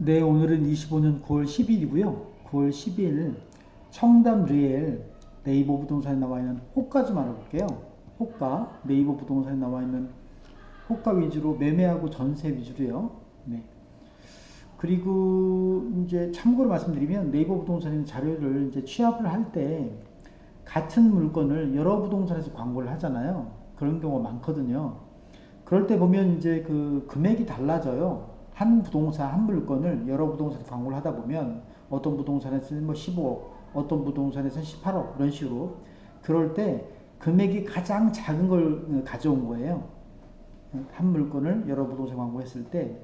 네, 오늘은 25년 9월 10일이고요. 9월 10일 청담 리엘 네이버 부동산에 나와 있는 호가 좀 알아볼게요. 호가 네이버 부동산에 나와 있는 호가 위주로 매매하고 전세 위주로요. 네. 그리고 이제 참고로 말씀드리면 네이버 부동산에 자료를 이제 취합을 할 때 같은 물건을 여러 부동산에서 광고를 하잖아요. 그런 경우가 많거든요. 그럴 때 보면 이제 그 금액이 달라져요. 한 부동산 한 물건을 여러 부동산에 광고를 하다 보면 어떤 부동산에서는 뭐 15억, 어떤 부동산에서는 18억 이런 식으로 그럴 때 금액이 가장 작은 걸 가져온 거예요. 한 물건을 여러 부동산 광고했을 때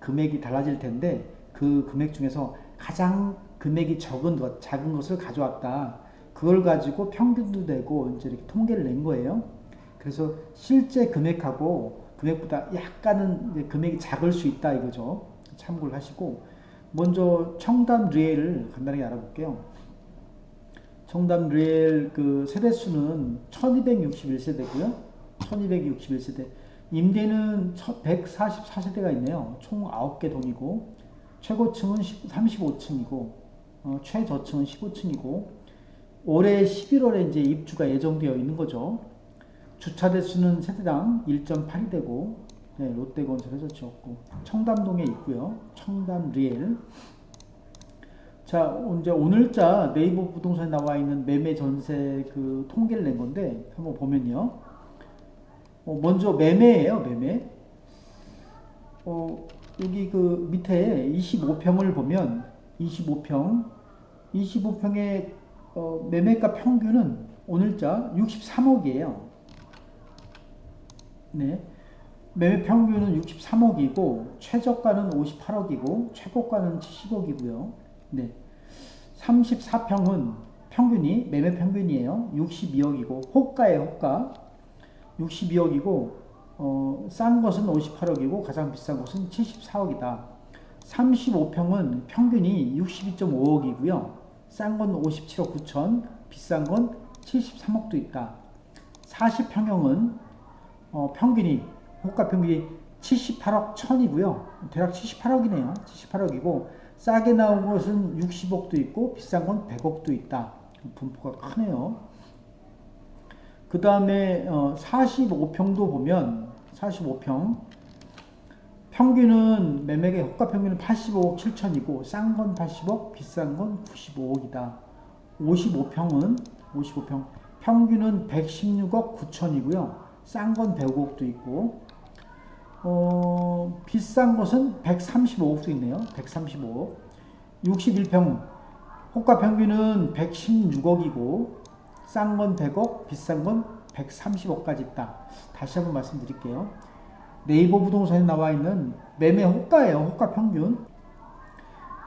금액이 달라질 텐데 그 금액 중에서 가장 금액이 적은 것, 작은 것을 가져왔다. 그걸 가지고 평균도 되고 이제 이렇게 통계를 낸 거예요. 그래서 실제 금액하고 금액보다 약간은 금액이 작을 수 있다 이거죠. 참고를 하시고 먼저 청담 리엘을 간단하게 알아볼게요. 청담 리엘 그 세대수는 1261세대고요. 1261세대. 임대는 144세대가 있네요. 총 9개 동이고 최고층은 35층이고 어, 최저층은 15층이고 올해 11월에 이제 입주가 예정되어 있는 거죠. 주차 대수는 세대당 1.8이 되고 네, 롯데건설에서 지었고 청담동에 있고요. 청담 리엘 자 이제 오늘자 네이버 부동산에 나와 있는 매매 전세 그 통계를 낸 건데 한번 보면요. 어, 먼저 매매예요 매매. 어, 여기 그 밑에 25평을 보면 25평 25평의 어, 매매가 평균은 오늘자 63억이에요. 네. 매매 평균은 63억이고 최저가는 58억이고 최고가는 70억이고요. 네. 34평은 평균이 매매 평균이에요. 62억이고 호가에 호가 62억이고 어, 싼 것은 58억이고 가장 비싼 것은 74억이다. 35평은 평균이 62.5억이고요. 싼 건 57억 9천, 비싼 건 73억도 있다. 40평형은 어, 평균이 호가 평균이 78억 1000이고요. 대략 78억이네요. 78억이고 싸게 나온 것은 60억도 있고 비싼 건 100억도 있다. 분포가 크네요. 그 다음에 어, 45평도 보면 45평 평균은 매매의 호가 평균은 85억 7천이고 싼 건 80억 비싼 건 95억이다. 55평은 55평 평균은 116억 9천이고요. 싼 건 105억도 있고 어, 비싼 것은 135억도 있네요. 135억 61평 호가 평균은 116억이고 싼 건 100억 비싼 건 130억까지 있다. 다시 한번 말씀드릴게요. 네이버 부동산에 나와 있는 매매 호가예요. 호가 평균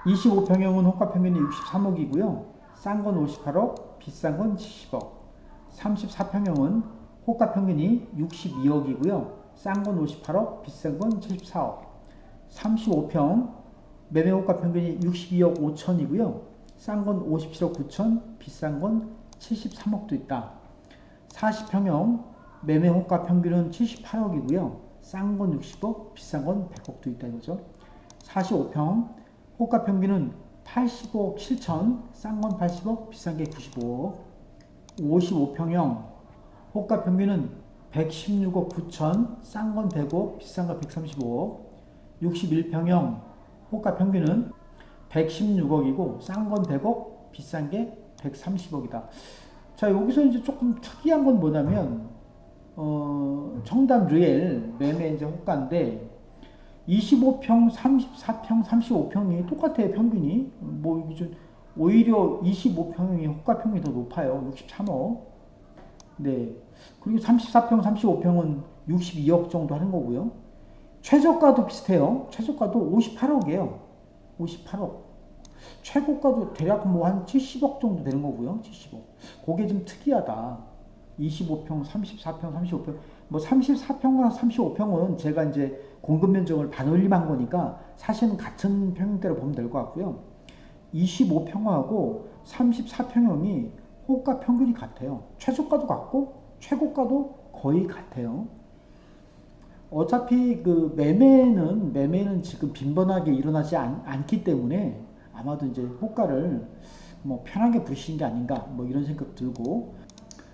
25평형은 호가 평균이 63억이고요. 싼 건 58억 비싼 건 70억 34평형은 호가 평균이 62억이고요. 싼 건 58억, 비싼 건 74억. 35평 매매 호가 평균이 62억 5천이고요. 싼 건 57억 9천, 비싼 건 73억도 있다. 40평형 매매 호가 평균은 78억이고요. 싼 건 60억, 비싼 건 100억도 있다 이거죠. 45평 호가 평균은 85억 7천, 싼 건 80억, 비싼 게 95억. 55평형 호가 평균은 116억 9천, 싼 건 100억, 비싼 건 135억. 61평형 호가 평균은 116억이고 싼 건 100억, 비싼 게 130억이다. 자 여기서 이제 조금 특이한 건 뭐냐면 어, 청담 리엘 매매 이제 호가인데 25평, 34평, 35평이 똑같아요 평균이 뭐 오히려 25평이 호가 평균이 더 높아요 63억 네. 그리고 34평, 35평은 62억 정도 하는 거고요. 최저가도 비슷해요. 최저가도 58억이에요. 58억. 최고가도 대략 뭐 한 70억 정도 되는 거고요. 70억. 그게 좀 특이하다. 25평, 34평, 35평. 뭐 34평과 35평은 제가 이제 공급 면적을 반올림한 거니까 사실은 같은 평형대로 보면 될 것 같고요. 25평하고 34평형이 호가 평균이 같아요. 최저가도 같고 최고가도 거의 같아요. 어차피 그 매매는 매매는 지금 빈번하게 일어나지 않, 기 때문에 아마도 이제 호가를 뭐 편하게 부르시는 게 아닌가 뭐 이런 생각 들고.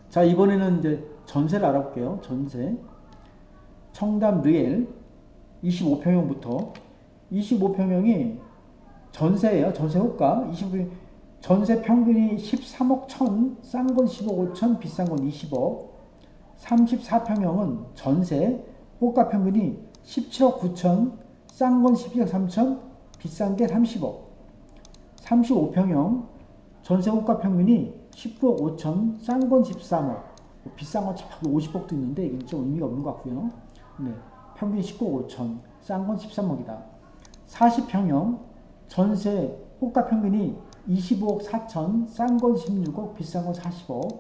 자 이번에는 이제 전세를 알아볼게요. 전세. 청담 르엘 25평형부터. 25평형이 전세예요. 전세 호가. 25평 전세 평균이 13억 1천 싼 건 15억 5천 비싼 건 20억 34평형은 전세 호가 평균이 17억 9천 싼 건 12억 3천 비싼 게 30억 35평형 전세 호가 평균이 19억 5천, 싼 건 13억, 비싼 건 50억도 있는데 이건 좀 의미가 없는 것 같고요. 네, 평균 19억 5천, 싼 건 13억이다. 40평형 전세 호가 평균이 25억 4천, 싼 건 16억, 비싼 건 40억.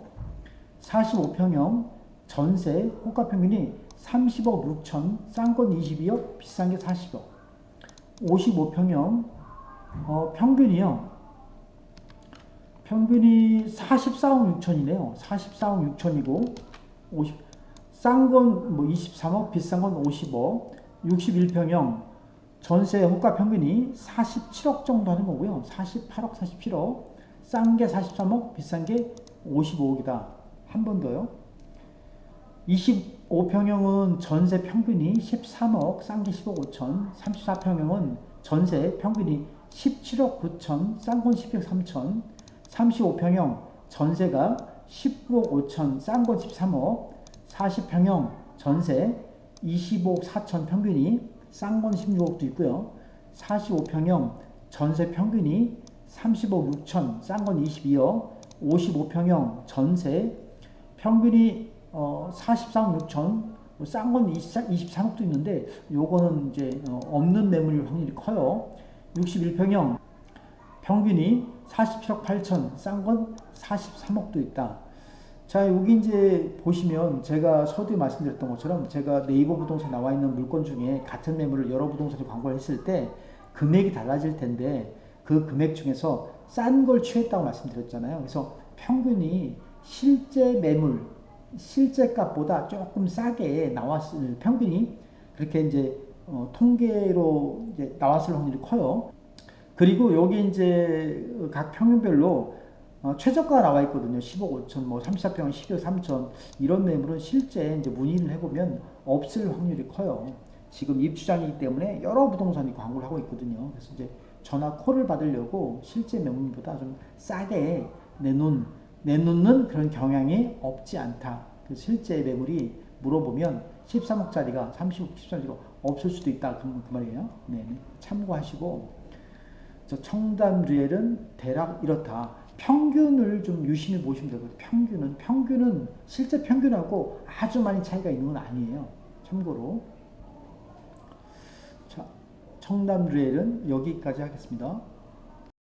45평형 전세 호가 평균이 30억 6천, 싼 건 22억, 비싼 게 40억. 55평형 어, 평균이요. 평균이 44억 6천이네요. 44억 6천이고 50, 싼 건 뭐 23억, 비싼 건 50억, 61평형 전세 호가 평균이 47억 정도 하는 거고요. 48억, 47억, 싼 게 43억, 비싼 게 55억이다. 한 번 더요. 25평형은 전세 평균이 13억, 싼 게 10억 5천, 34평형은 전세 평균이 17억 9천, 싼 건 10억 3천, 35평형 전세가 19억 5천, 싼 건 13억, 40평형 전세 25억 4천 평균이 싼 건 16억도 있고요. 45평형 전세 평균이 30억 6천, 싼 건 22억, 55평형 전세 평균이 어, 43억 6천, 싼 건 23억도 있는데 요거는 이제 어, 없는 매물일 확률이 커요. 61평형 평균이 47억 8천, 싼 건 43억도 있다. 자, 여기 이제 보시면 제가 서두에 말씀드렸던 것처럼 제가 네이버 부동산 나와 있는 물건 중에 같은 매물을 여러 부동산에 광고를 했을 때 금액이 달라질 텐데 그 금액 중에서 싼 걸 취했다고 말씀드렸잖아요. 그래서 평균이 실제 매물, 실제 값보다 조금 싸게 나왔을 평균이 그렇게 이제 어, 통계로 이제 나왔을 확률이 커요. 그리고 여기 이제 각 평균별로 어, 최저가가 나와 있거든요. 15억 5천, 뭐 34평 12억 3천 이런 매물은 실제 이제 문의를 해보면 없을 확률이 커요. 지금 입주장이기 때문에 여러 부동산이 광고를 하고 있거든요. 그래서 이제 전화 콜을 받으려고 실제 매물보다 좀 싸게 내놓은 내놓는 그런 경향이 없지 않다. 그 실제 매물이 물어보면 13억짜리가 30억, 13억짜리가 없을 수도 있다. 그, 그 말이에요. 네, 참고하시고 저 청담 리엘은 대략 이렇다. 평균을 좀 유심히 보시면 되거든요. 평균은 평균은 실제 평균하고 아주 많이 차이가 있는 건 아니에요. 참고로 자 청담 리엘은 여기까지 하겠습니다.